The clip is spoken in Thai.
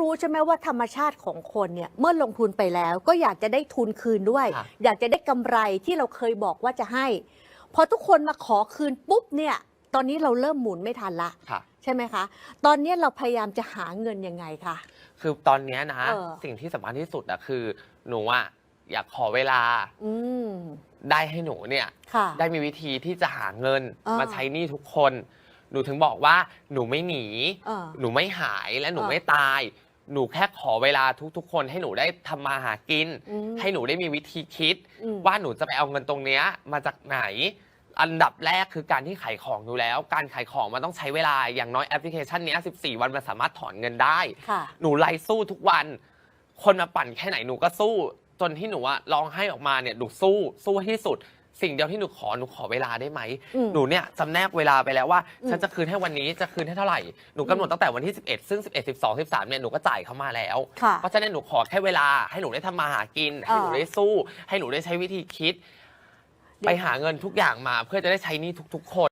รู้ใช่ไหมว่าธรรมชาติของคนเนี่ยเมื่อลงทุนไปแล้ว ก็อยากจะได้ทุนคืนด้วยค่ะอยากจะได้กำไรที่เราเคยบอกว่าจะให้พอทุกคนมาขอคืนปุ๊บเนี่ย ตอนนี้เราเริ่มหมุนไม่ทันละ ค่ะ ใช่ไหมคะ ตอนนี้เราพยายามจะหาเงินยังไงคะ คือตอนเนี้ยนะ เออ สิ่งที่สำคัญที่สุดอะคือ หนูอะอยากขอเวลาอืมได้ให้หนูเนี่ย ค่ะ ได้มีวิธีที่จะหาเงินอ่ามมาใช้หนี้ทุกคน หนูถึงบอกว่าหนูไม่หนี เออ หนูไม่หายและหนูอ่าไม่ตาย หนูแค่ขอเวลาทุกๆ คนให้หนูได้ทำมาหากิน อืม ให้หนูได้มีวิธีคิด อืม ว่าหนูจะไปเอาเงินตรงเนี้ยมาจากไหน อันดับแรกคือการที่ขายของอยู่แล้ว การขายของมันต้องใช้เวลาอย่างน้อยแอปพลิเคชันเนี้ย14 วันมันสามารถถอนเงินได้ ค่ะ หนูไล่สู้ทุกวัน คนมาปั่นแค่ไหนหนูก็สู้ จนที่หนูอะร้องให้ออกมาเนี่ยหนูสู้สู้ให้ที่สุด สิ่งเดียวที่หนูขอหนูขอเวลาได้ไหม อืม หนูเนี่ยจำแนกเวลาไปแล้วว่าอืมฉันจะคืนให้วันนี้จะคืนให้เท่าไหร่ หนูกำหนดตั้งแต่วันที่ 11 ซึ่ง 11 12 13เนี่ยหนูก็จ่ายเขามาแล้ว ค่ะ เพราะฉะนั้นหนูขอแค่เวลาให้หนูได้ทำมาหากิน ให้หนูอ่าได้สู้ ให้หนูได้ใช้วิธีคิดเดี๋ยวไปหาเงินทุกอย่างมาเพื่อจะได้ใช้หนี่ทุก ๆ คน